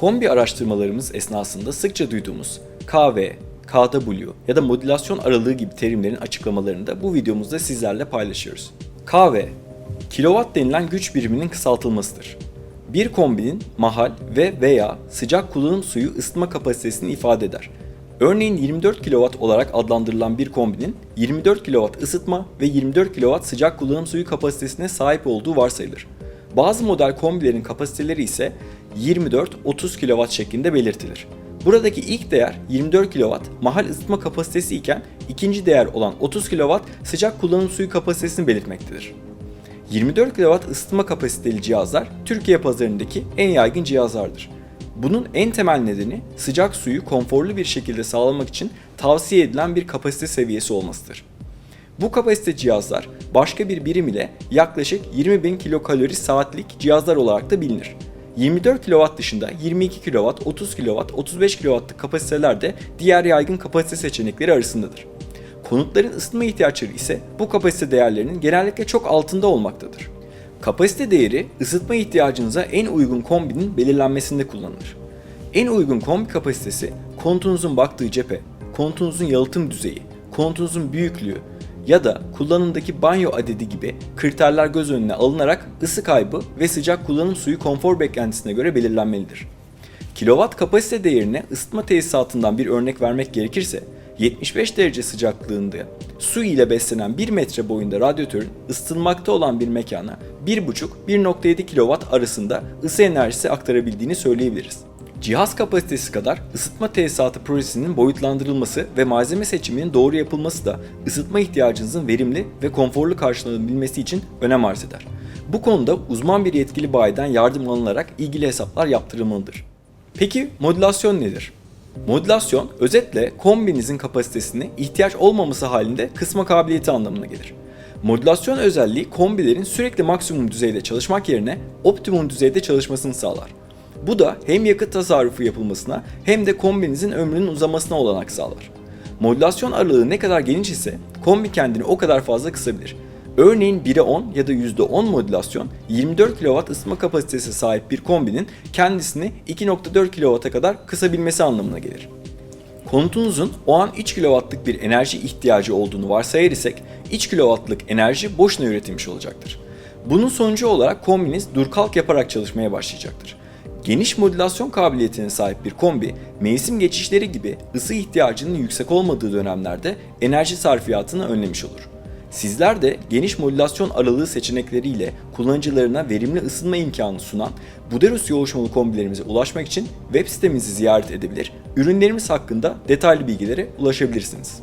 Kombi araştırmalarımız esnasında sıkça duyduğumuz KV, KW ya da modülasyon aralığı gibi terimlerin açıklamalarını da bu videomuzda sizlerle paylaşıyoruz. KV, kilowatt denilen güç biriminin kısaltılmasıdır. Bir kombinin mahal ve veya sıcak kullanım suyu ısıtma kapasitesini ifade eder. Örneğin 24 kW olarak adlandırılan bir kombinin 24 kW ısıtma ve 24 kW sıcak kullanım suyu kapasitesine sahip olduğu varsayılır. Bazı model kombilerin kapasiteleri ise 24-30 kW şeklinde belirtilir. Buradaki ilk değer 24 kW mahal ısıtma kapasitesi iken ikinci değer olan 30 kW sıcak kullanım suyu kapasitesini belirtmektedir. 24 kW ısıtma kapasiteli cihazlar Türkiye pazarındaki en yaygın cihazlardır. Bunun en temel nedeni sıcak suyu konforlu bir şekilde sağlamak için tavsiye edilen bir kapasite seviyesi olmasıdır. Bu kapasite cihazlar başka bir birim ile yaklaşık 20.000 kilokalori saatlik cihazlar olarak da bilinir. 24 kW dışında 22 kW, 30 kW, 35 kW'lık kapasiteler de diğer yaygın kapasite seçenekleri arasındadır. Konutların ısıtma ihtiyaçları ise bu kapasite değerlerinin genellikle çok altında olmaktadır. Kapasite değeri ısıtma ihtiyacınıza en uygun kombinin belirlenmesinde kullanılır. En uygun kombi kapasitesi konutunuzun baktığı cephe, konutunuzun yalıtım düzeyi, konutunuzun büyüklüğü ya da kullanımdaki banyo adedi gibi kriterler göz önüne alınarak ısı kaybı ve sıcak kullanım suyu konfor beklentisine göre belirlenmelidir. Kilowatt kapasite değerine ısıtma tesisatından bir örnek vermek gerekirse 75 derece sıcaklığında su ile beslenen 1 metre boyunda radyatörün ısıtılmakta olan bir mekana 1,5-1,7 kW arasında ısı enerjisi aktarabildiğini söyleyebiliriz. Cihaz kapasitesi kadar ısıtma tesisatı projesinin boyutlandırılması ve malzeme seçiminin doğru yapılması da ısıtma ihtiyacınızın verimli ve konforlu karşılanabilmesi için önem arz eder. Bu konuda uzman bir yetkili bayiden yardım alınarak ilgili hesaplar yaptırılmalıdır. Peki modülasyon nedir? Modülasyon özetle kombinizin kapasitesini ihtiyaç olmaması halinde kısma kabiliyeti anlamına gelir. Modülasyon özelliği kombilerin sürekli maksimum düzeyde çalışmak yerine optimum düzeyde çalışmasını sağlar. Bu da hem yakıt tasarrufu yapılmasına hem de kombinizin ömrünün uzamasına olanak sağlar. Modülasyon aralığı ne kadar geniş ise kombi kendini o kadar fazla kısabilir. Örneğin 1'e 10 ya da %10 modülasyon 24 kW ısıtma kapasitesi sahip bir kombinin kendisini 2.4 kW'a kadar kısabilmesi anlamına gelir. Konutunuzun o an 3 kW'lık bir enerji ihtiyacı olduğunu varsayar isek 3 kW'lık enerji boşuna üretilmiş olacaktır. Bunun sonucu olarak kombiniz dur kalk yaparak çalışmaya başlayacaktır. Geniş modülasyon kabiliyetine sahip bir kombi, mevsim geçişleri gibi ısı ihtiyacının yüksek olmadığı dönemlerde enerji sarfiyatını önlemiş olur. Sizler de geniş modülasyon aralığı seçenekleriyle kullanıcılarına verimli ısınma imkanı sunan Buderus yoğuşmalı kombilerimize ulaşmak için web sitemizi ziyaret edebilir, ürünlerimiz hakkında detaylı bilgilere ulaşabilirsiniz.